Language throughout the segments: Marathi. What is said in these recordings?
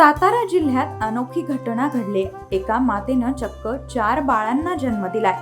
सातारा जिल्ह्यात अनोखी घटना घडली. एका मातेनं चक्क चार बाळांना जन्म दिलाय.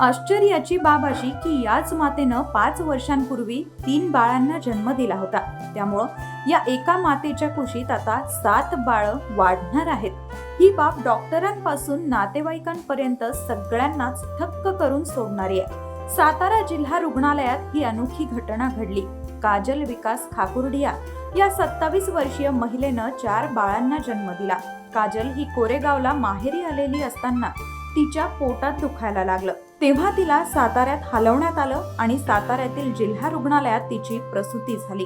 आश्चर्याची बाब अशी की याच मातेनं पाच वर्षांपूर्वी तीन बाळांना जन्म दिला होता. त्यामुळं या एका मातेच्या कुशीत आता सात बाळं वाढणार आहेत. ही बाब डॉक्टरांपासून नातेवाईकांपर्यंत सगळ्यांनाच थक्क करून सोडणारी आहे. सातारा जिल्हा रुग्णालयात ही अनोखी घटना घडली. काजल विकास खाकुर्डिया या सत्तावीस वर्षीय महिलेनं चार बाळांना जन्म दिला. काजल ही कोरेगावला माहेरी आलेली असताना तिच्या पोटात दुखायला लागलं. तेव्हा तिला साताऱ्यात हलवण्यात आलं आणि साताऱ्यातील जिल्हा रुग्णालयात तिची प्रसूती झाली.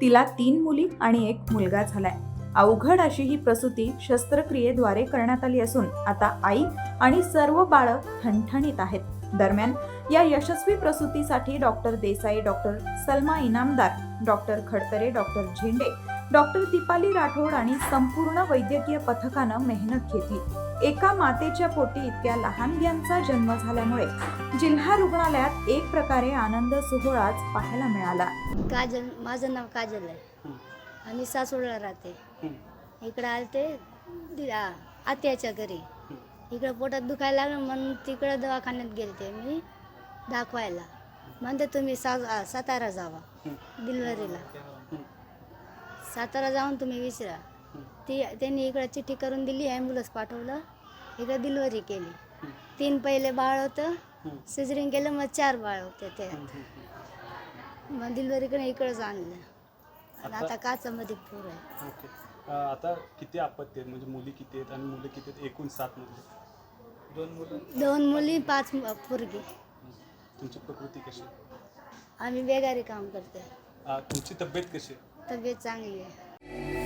तिला तीन मुली आणि एक मुलगा झालाय. अवघड अशी ही प्रसूती शस्त्रक्रियेद्वारे करण्यात आली असून आता आई आणि सर्व बाळं ठणठणीत आहेत. दरम्यान या यशस्वी प्रसूतीसाठी doctor Desai doctor Salma Inamdar doctor Khadatare doctor Zende doctor Deepali Rathod आणि संपूर्ण वैद्यकीय पथकानं मेहनत घेतली. एका मातेच्या पोटी इतक्या लहान यांचा जन्म झाल्यामुळे जिल्हा रुग्णालयात एक प्रकारे आनंद सोहळाच पाहायला मिळाला. काजल माझं नाव काजल आहे. आम्ही सासवडला राहते. इकडं आलते आत्याच्या घरी. इकडं पोटात दुखायला लागलं म्हणून तिकडं दवाखान्यात गेलते मी दाखवायला. म्हणते तुम्ही सा सातारा जावा डिलिव्हरीला सातारा जाऊन तुम्ही विचारा. ती त्यांनी इकडं चिठ्ठी करून दिली ॲम्ब्युलन्स पाठवलं इकडं डिलिव्हरी केली. तीन पहिले बाळ होतं सिजरिंग केलं मग चार बाळ होते ते. मग डिलिव्हरीकडे इकडंच आणलं. आणि आता काचामध्ये पूर आहे. आता किती आपत्ती आहेत? म्हणजे मुली किती आहेत आणि मुलं किती आहेत? एकूण सात मुली दोन मुलं. दोन मुली पाच पोरगी. तुमची प्रकृती कशी? आम्ही बेगारी काम करते तुमची तब्येत कशी आहे? तब्येत चांगली आहे.